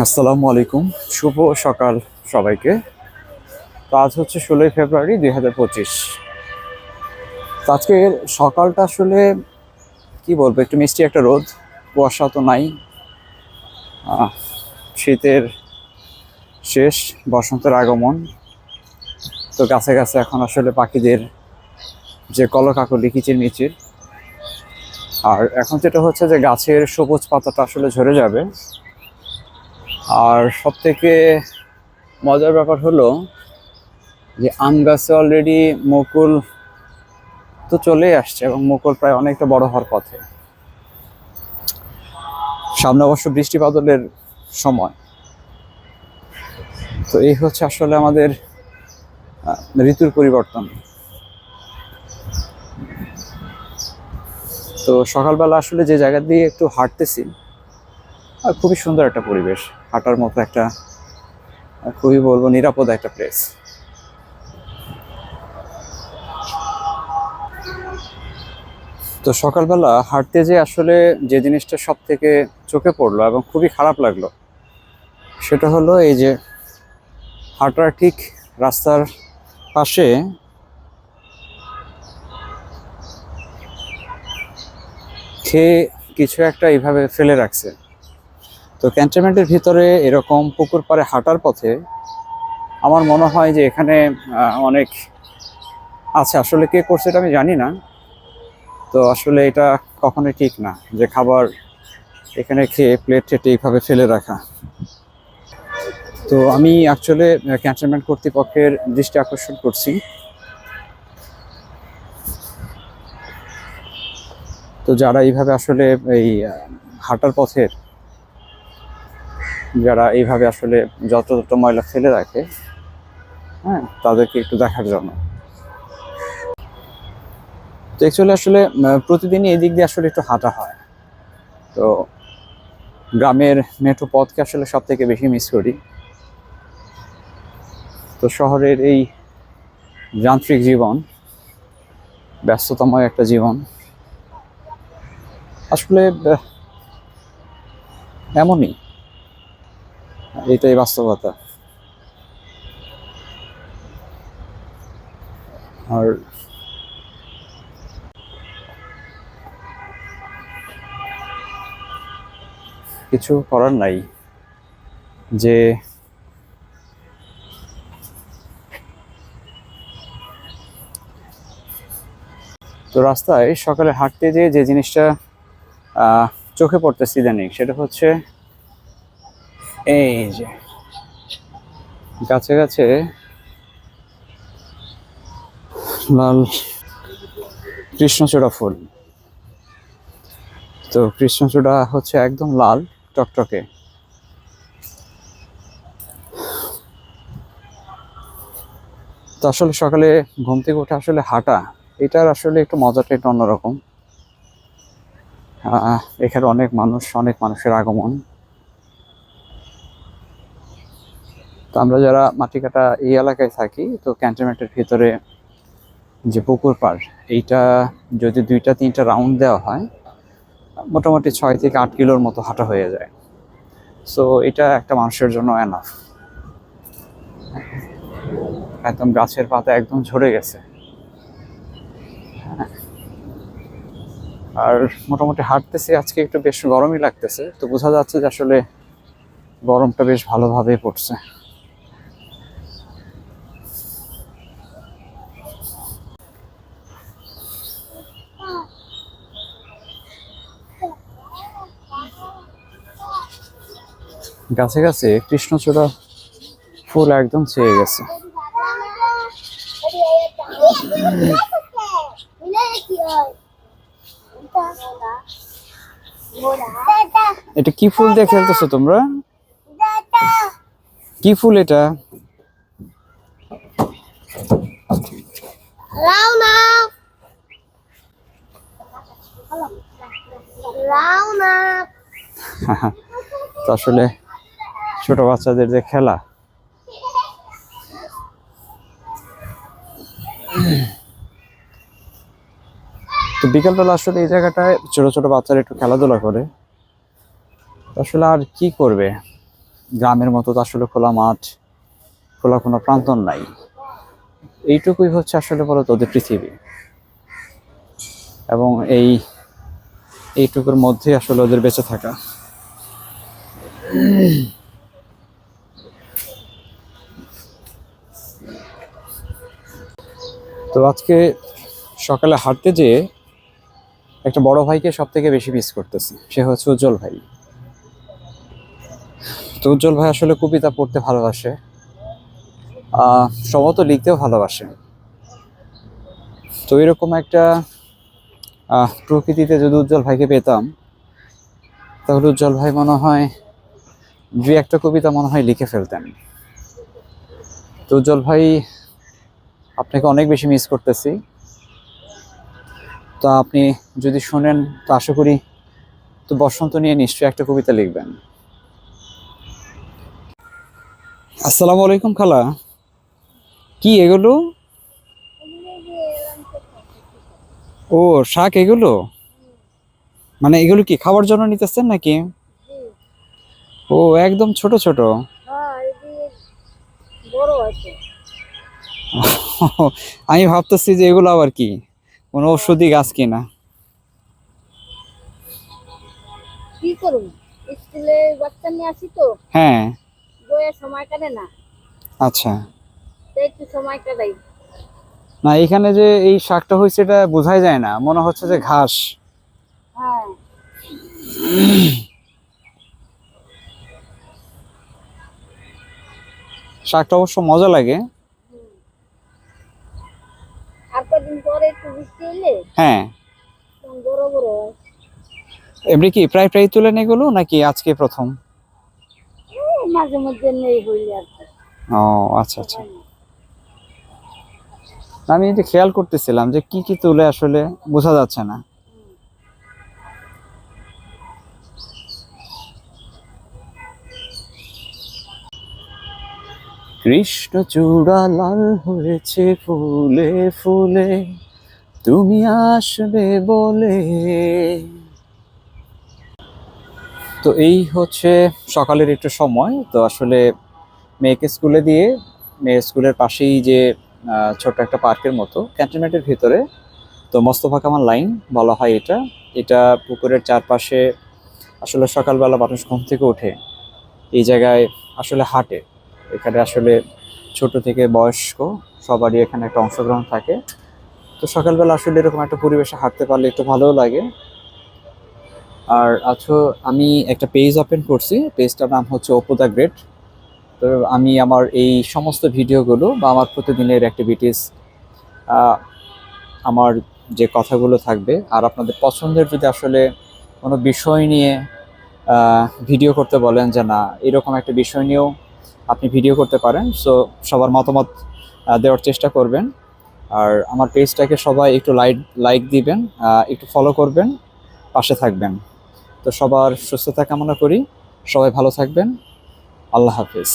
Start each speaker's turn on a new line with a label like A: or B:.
A: আসসালামু আলাইকুম। শুভ সকাল সবাইকে। তো আজ হচ্ছে ষোলোই ফেব্রুয়ারি দুই হাজার পঁচিশ। আজকে সকালটা আসলে কি বলব, একটু মিষ্টি একটা রোদ, কুয়াশা তো নাই। শীতের শেষ, বসন্তের আগমন। তো গাছে গাছে এখন আসলে পাখিদের যে কলকাকলি কিচির মিচির আর এখন যেটা হচ্ছে যে গাছের সবুজ পাতাটা আসলে ঝরে যাবে। আর সব থেকে মজার ব্যাপার হলো যে আম গাছে অলরেডি মুকুল তো চলেই আসছে এবং মুকুল প্রায় অনেকটা বড় হওয়ার পথে। সামনে অবশ্য বৃষ্টি বাদলের সময়। তো এই হচ্ছে আসলে আমাদের ঋতুর পরিবর্তন। তো সকালবেলা আসলে যে জায়গা দিয়ে একটু হাঁটতেছি, আর খুবই সুন্দর একটা পরিবেশ। হাঁটার মতো একটা, খুবই বলব নিরাপদ একটা প্লেস তো সকালবেলা হাঁটতে যে আসলে যে জিনিসটা সব থেকে চোখে পড়ল এবং খুবই খারাপ লাগল, সেটা হলো এই যে হাঁটার ঠিক রাস্তার পাশে খেয়ে কিছু একটা এইভাবে ফেলে রাখছে। তো ক্যান্টনমেন্টের ভিতরে এরকম পুকুর পাড়ে হাঁটার পথে আমার মনে হয় যে এখানে অনেক আছে। আসলে কে করছে এটা আমি জানি না। তো আসলে এটা কখনোই ঠিক না যে খাবার এখানে খেয়ে প্লেট টেটে এইভাবে ফেলে রাখা। তো আমি অ্যাকচুয়ালি ক্যান্টনমেন্ট কর্তৃপক্ষের দৃষ্টি আকর্ষণ করছি। তো যারা এইভাবে আসলে এই হাঁটার পথের যারা এইভাবে আসলে যত যত ময়লা ফেলে রাখে হ্যাঁ। তাদেরকে একটু দেখার জন্য। তো অ্যাকচুয়ালি আসলে প্রতিদিনই এই দিক দিয়ে আসলে একটু হাঁটা হয়। তো গ্রামের মেঠো পথকে আসলে সব থেকে বেশি মিস করি। তো শহরের এই যান্ত্রিক জীবন ব্যস্ততময় একটা জীবন আসলে এমনই। এটাই বাস্তবতা। আর কিছু করার নাই, যে তো রাস্তায় সকালে হাঁটতে যেয়ে যে জিনিসটা চোখে পড়তেছে ইদানিং, সেটা হচ্ছে এই যে। গাছে গাছে লাল কৃষ্ণচূড়া ফুল। তো কৃষ্ণচূড়া হচ্ছে একদম লাল টকটকে। তো আসলে সকালে ঘুম থেকে উঠে আসলে হাঁটা, এটার আসলে একটু মজাটা একটু অন্যরকম। এখানে অনেক মানুষ, অনেক মানুষের আগমন। তো আমরা যারা মাটিকাটা এই এলাকায় থাকি, তো ক্যান্টনমেন্টের ভিতরে যে পুকুর পাড়, এইটা যদি দুইটা, তিনটা রাউন্ড দেওয়া হয়, মোটামুটি ছয় থেকে আট কিলোর মতো হাঁটা হয়ে যায়। সো এটা একটা মানুষের জন্য এনাফ একদম গাছের পাতা একদম ঝরে গেছে। আর মোটামুটি হাঁটতেছি, আজকে একটু বেশ গরমই লাগতেছে, তো বোঝা যাচ্ছে যে আসলে গরমটা বেশ ভালোভাবেই পড়ছে। গাছে গাছে কৃষ্ণচূড়া ফুল একদম ছেয়ে গেছে। এটা কি ফুল দিয়ে খেলতেছো তোমরা? কি ফুল এটা? আসলে ছোট বাচ্চাদের যে খেলা। তো বিকালবেলা আসলে এই জায়গাটায় ছোট ছোট বাচ্চারা একটু খেলাধুলা করে। আসলে আর কি করবে? গ্রামের মতো তো আসলে খোলা মাঠ, খোলা কোনো প্রান্তর নাই। এইটুকুই হচ্ছে আসলে বলো ওদের পৃথিবী। এবং এই, এইটুকুর মধ্যে আসলে ওদের বেঁচে থাকা। তো আজকে সকালে হাঁটতে যেয়ে একটা বড় ভাইকে সব থেকে বেশি মিস করতেছি। সে হচ্ছে উজ্জ্বল ভাই। তো উজ্জ্বল ভাই আসলে কবিতা পড়তে ভালোবাসে। সম্ভবত লিখতেও ভালোবাসে। তো এরকম একটা প্রকৃতিতে যদি উজ্জ্বল ভাইকে পেতাম, তাহলে উজ্জ্বল ভাই মনে হয় দু একটা কবিতা মনে হয় লিখে ফেলতেন। তো উজ্জ্বল ভাই আপনাকে অনেক বেশি মিস করতেছি। তো আপনি যদি শোনেন তো আশা করি তো বসন্ত নিয়ে নিশ্চয়ই একটা কবিতা লিখবেন। আসসালামু আলাইকুম খালা। কি এগুলো? ও শাক এগুলো? মানে এগুলো কি খাবার জন্য নিতেছেন নাকি? ও একদম ছোট ছোট।
B: হ্যাঁ বড় আছে।
A: আমি ভাবতেছি যে এগুলো আবার কি? কোনো ঔষধি গাছ কিনা?
B: কি করুন স্কুলে বাচ্চা নিয়ে আসি তো।
A: হ্যাঁ।
B: বইয়ের সময় কাটে না।
A: আচ্ছা।
B: একটু সময় কাটাই।
A: না এখানে যে এই শাকটা হয়েছে এটা বোঝাই যায় না। মনে হচ্ছে যে ঘাস।
B: হ্যাঁ।
A: শাকটা অবশ্য মজা লাগে। হ্যাঁ।
B: হয়
A: এমনি কি প্রায় প্রায় তুলেন এগুলো নাকি আজকে প্রথম?
B: মাঝে মধ্যে নেই হইলে
A: ও আচ্ছা আচ্ছা। আমি যে খেয়াল করতেছিলাম যে কি কি তুলে আসলে বোঝা যাচ্ছে না। কৃষ্ণ চূড়া লাল হয়েছে ফুলে ফুলে। তুমি আসবে বলে। তো এই হচ্ছে সকালের একটু সময়। তো আসলে মেয়েকে স্কুলে দিয়ে, মেয়ে স্কুলের পাশেই যে ছোট্ট একটা পার্কের মতো, ক্যান্টনমেন্টের ভিতরে। তো মোস্তফা কামাল লাইন বলা হয় এটা। এটা পুকুরের চারপাশে আসলে সকালবেলা মানুষ ঘুম থেকে ওঠে। এই জায়গায় আসলে হাঁটে। এখানে আসলে ছোট থেকে বয়স্ক, সবারই এখানে একটা অংশগ্রহণ থাকে। তো সকালবেলা আসলে এরকম একটা পরিবেশে হাঁটতে পারলে একটু ভালোও লাগে। আর আছো, আমি একটা পেজ ওপেন করছি। পেজটার নাম হচ্ছে ওপো দ্য গ্রেট তো আমি আমার এই সমস্ত ভিডিওগুলো বা আমার প্রতিদিনের অ্যাক্টিভিটিস আমার যে কথাগুলো থাকবে আর আপনাদের পছন্দের যদি আসলে কোনো বিষয় নিয়ে ভিডিও করতে বলেন যে না, এরকম একটা বিষয় নিয়েও আপনি ভিডিও করতে পারেন। সো সবার মতামত দেওয়ার চেষ্টা করবেন। আর আমার পেজটাকে সবাই একটু লাইক লাইক দিবেন একটু ফলো করবেন, পাশে থাকবেন। তো সবার সুস্থতা কামনা করি, সবাই ভালো থাকবেন। আল্লাহ হাফিজ।